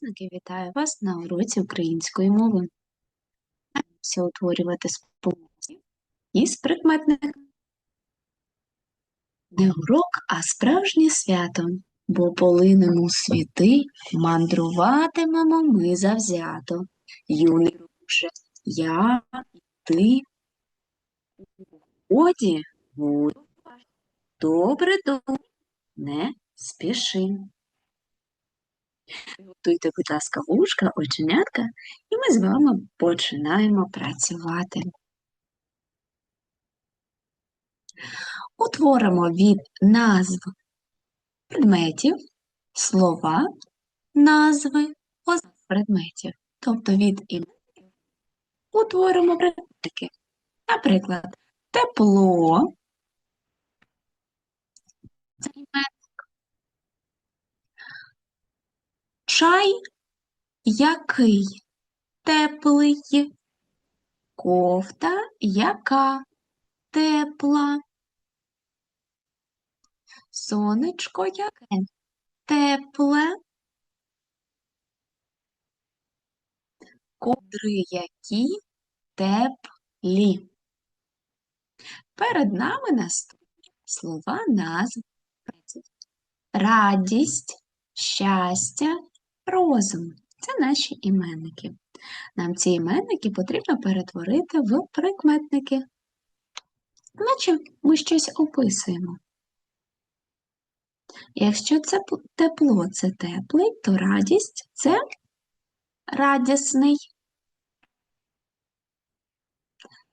Першокласники, вітаю вас на уроці української мови. Намагаємося утворювати сполуки із прикметниками. Не урок, а справжнє свято, бо полинемо світи, мандруватимемо ми завзято. Юний друже, я і ти. Ході буду. Добре не спіши. Готуйте, будь ласка, вушка, оченятка, і ми з вами починаємо працювати. Утворимо від назв предметів слова, назви ознак предметів, тобто від іменників утворимо предметики. Наприклад, тепло, це іменник, чай який? Теплий, кофта яка? Тепла, сонечко яке? Тепле, ковдри які? Теплі. Перед нами наступні слова назв. Радість, щастя, розум це наші іменники. Нам ці іменники потрібно перетворити в прикметники. Наче ми щось описуємо. Якщо це тепло це теплий, то радість це радісний.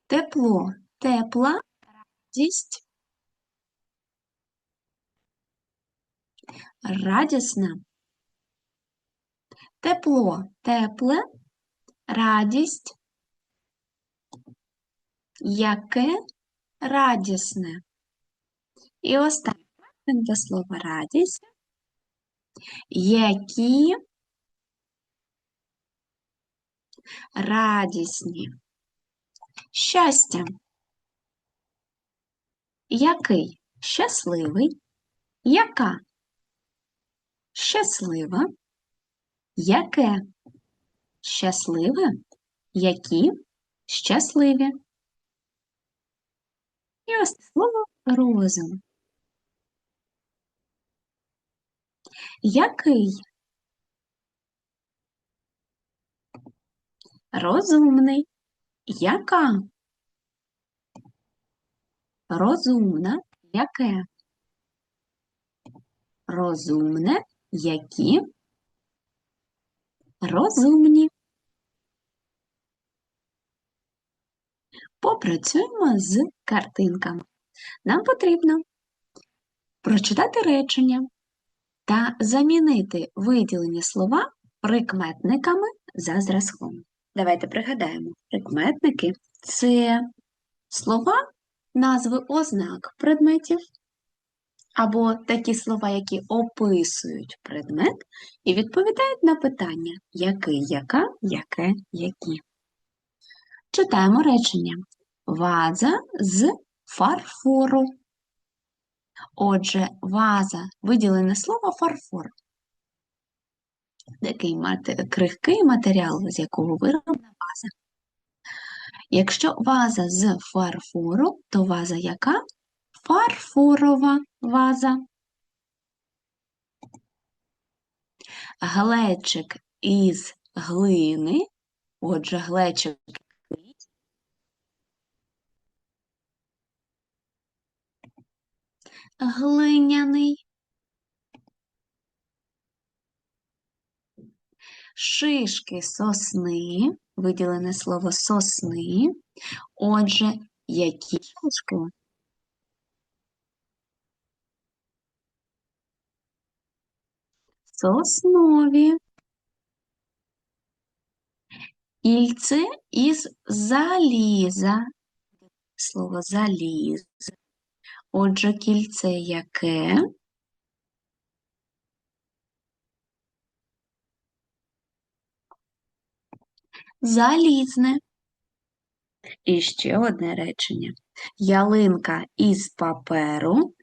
Тепло тепла, радість радісна. Тепло тепле, радість. Яке радісне. І останнє до слова радість. Які радісні. Щастя. Який? Щасливий. Яка? Щаслива. Яке? Щасливе. Які? Щасливі. І ось слово розум. Який? Розумний. Яка? Розумна. Яке? Розумне. Які? Розумні. Попрацюємо з картинками. Нам потрібно прочитати речення та замінити виділені слова прикметниками за зразком. Давайте пригадаємо, прикметники це слова, назви ознак предметів, або такі слова, які описують предмет і відповідають на питання який, яка, яке, які. Читаємо речення. Ваза з фарфору. Отже, ваза виділене слово фарфор. Такий крихкий матеріал, з якого вироблена ваза. Якщо ваза з фарфору, то ваза яка? Фарфорова ваза. Глечик із глини. Отже, глечик глиняний. Шишки сосни, виділене слово сосни. Отже, які шишки? Соснові. Ільце із заліза. Слово заліз. Отже, кільце яке? Залізне. І ще одне речення. Ялинка із паперу.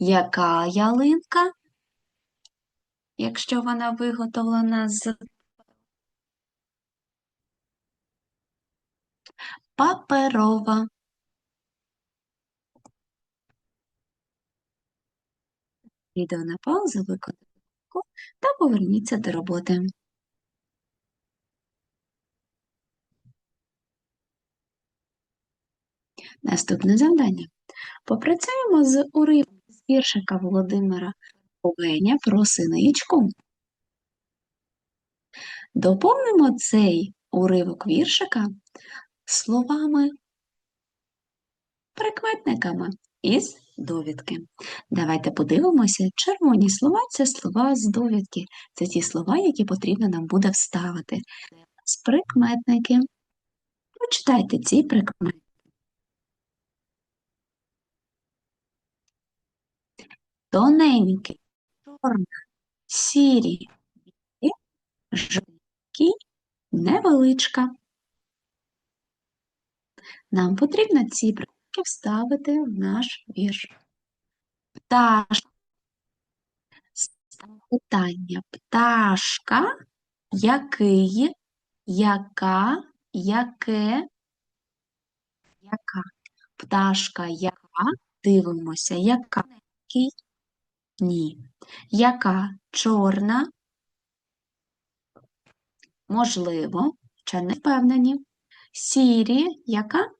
Яка ялинка? якщо вона виготовлена з паперова. Відео на паузу виконайте та поверніться до роботи. Наступне завдання. Попрацюємо з уривком з віршика Володимира Овеня про синичку. Доповнимо цей уривок віршика словами прикметниками із довідки. Давайте подивимося, червоні слова це слова з довідки. Це ті слова, які потрібно нам буде вставити. З прикметники. Прочитайте ці прикметники. Тоненький, чорна, сірі, білі, жовті, невеличка. Нам потрібно ці прикметники вставити в наш вірш. Пташка. Питання. Пташка, який, яка, яке, яка. Пташка, яка, дивимося, яка, який, ні. Яка чорна, можливо, ще не впевнені. Сірі, яка?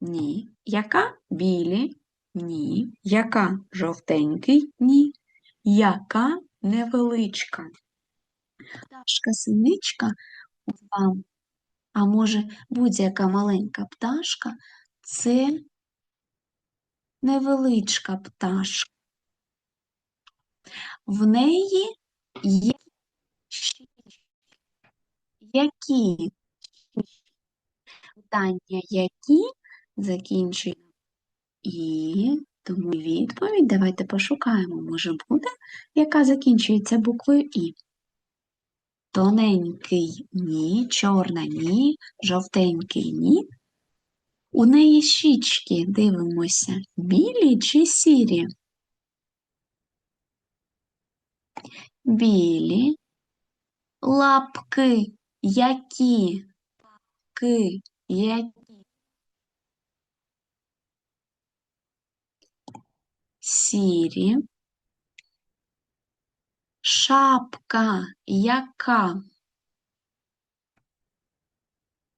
Ні. Яка білі? Ні. Яка жовтенький? Ні. Яка невеличка. Пташка синичка вам, а може будь-яка маленька пташка це невеличка пташка. В неї є які питання, які закінчуємо і, тому відповідь давайте пошукаємо. Може буде, яка закінчується буквою І. Тоненький ні, чорна ні, жовтенький ні. У неї щічки, дивимося, білі чи сірі? Білі. Лапки які? Лапки які? Сірі. Шапка яка?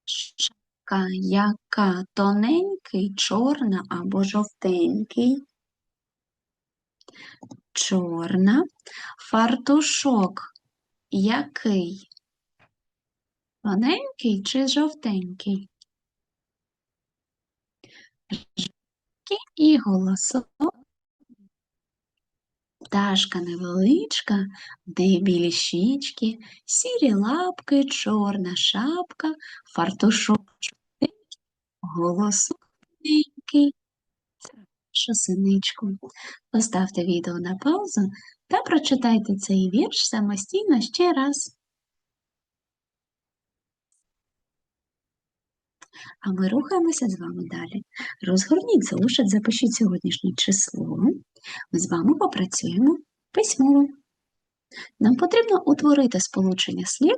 Шапка яка? Тоненький, чорна або жовтенький? Чорна. Фартушок який? Тоненький чи жовтенький? Жовтенький і голосок. Пташка невеличка, де білі щічки, сірі лапки, чорна шапка, фартушок голосок маленький. Це нашу синичку. Поставте відео на паузу та прочитайте цей вірш самостійно ще раз. А ми рухаємося з вами далі. Розгорніть зошит, запишіть сьогоднішнє число. Ми з вами попрацюємо письмово. Нам потрібно утворити сполучення слів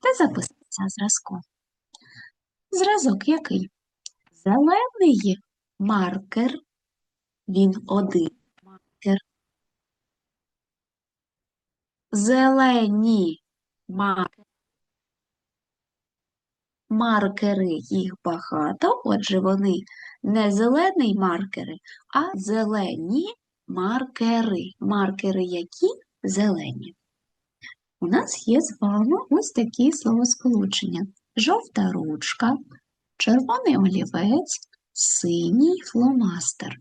та записати за зразком. Зразок який? Зелений маркер, він один маркер. Зелені маркери. Маркери їх багато, отже, вони не зелені маркери, а зелені маркери. Маркери які зелені. У нас є з вами ось такі словосполучення. Жовта ручка, червоний олівець, синій фломастер.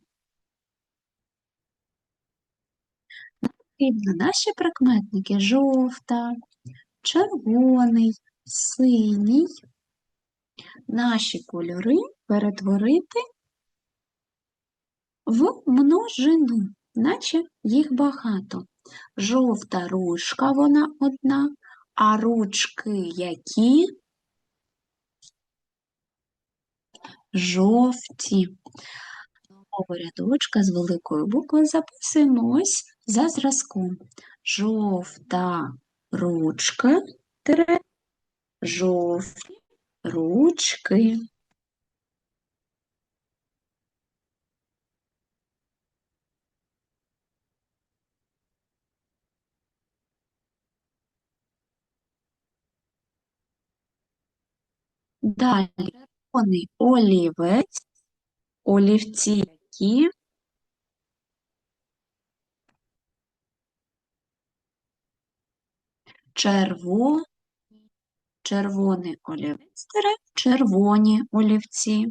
Потрібно наші прикметники жовта, червоний, синій. Наші кольори перетворити в множину, наче їх багато. Жовта ручка вона одна, а ручки які? Жовті. Нового рядочка з великої букви записуємо ось за зразком. Жовта ручка, тире, жовті ручки. Далі червоний олівець, олівці які черво, червоний олівець, червоні олівці.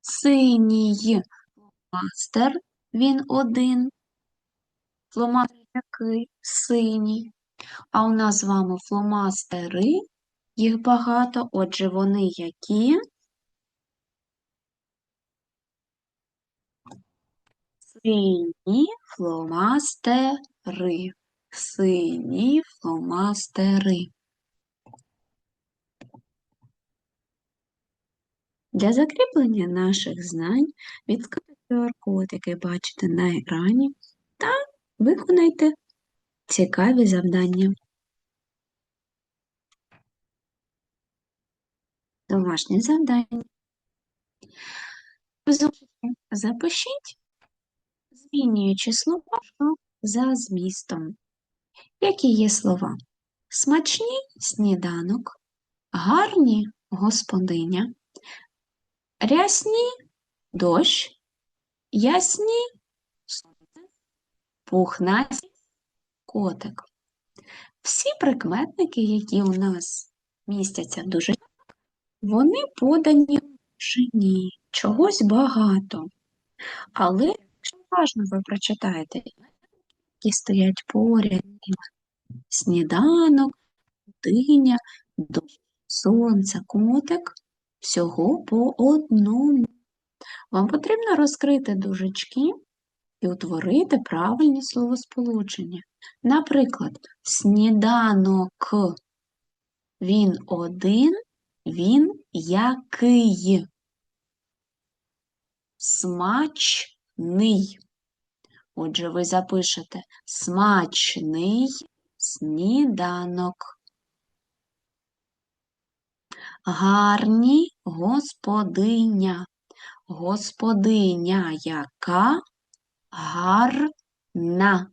Синій фломастер, він один. Фломастер який? Синій. А у нас з вами фломастери, їх багато, отже, вони які? Сині фломастери. Сині фломастери. Для закріплення наших знань відкрийте QR-код, який бачите на екрані, та виконайте цікаві завдання. Домашнє завдання. Запишіть, змінюючи слова за змістом. Які є слова? Смачні сніданок, гарні господиня, рясні дощ, ясні пухнасті котик. Всі прикметники, які у нас містяться дуже, вони подані в множині, чогось багато. Але якщо уважно ви прочитаєте, які стоять поряд, сніданок, диня, сонце, котик, всього по одному. Вам потрібно розкрити дужечки і утворити правильні словосполучення. Наприклад, сніданок. Він один, він який. Смачний. Отже, ви запишете смачний сніданок. Гарні господиня. Господиня яка гарна.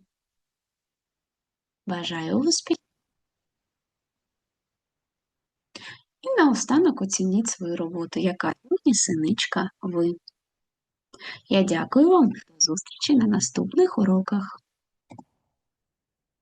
Бажаю успіхів. І наостанок оцініть свою роботу, яка сьогодні синичка ви. Я дякую вам до зустрічі на наступних уроках.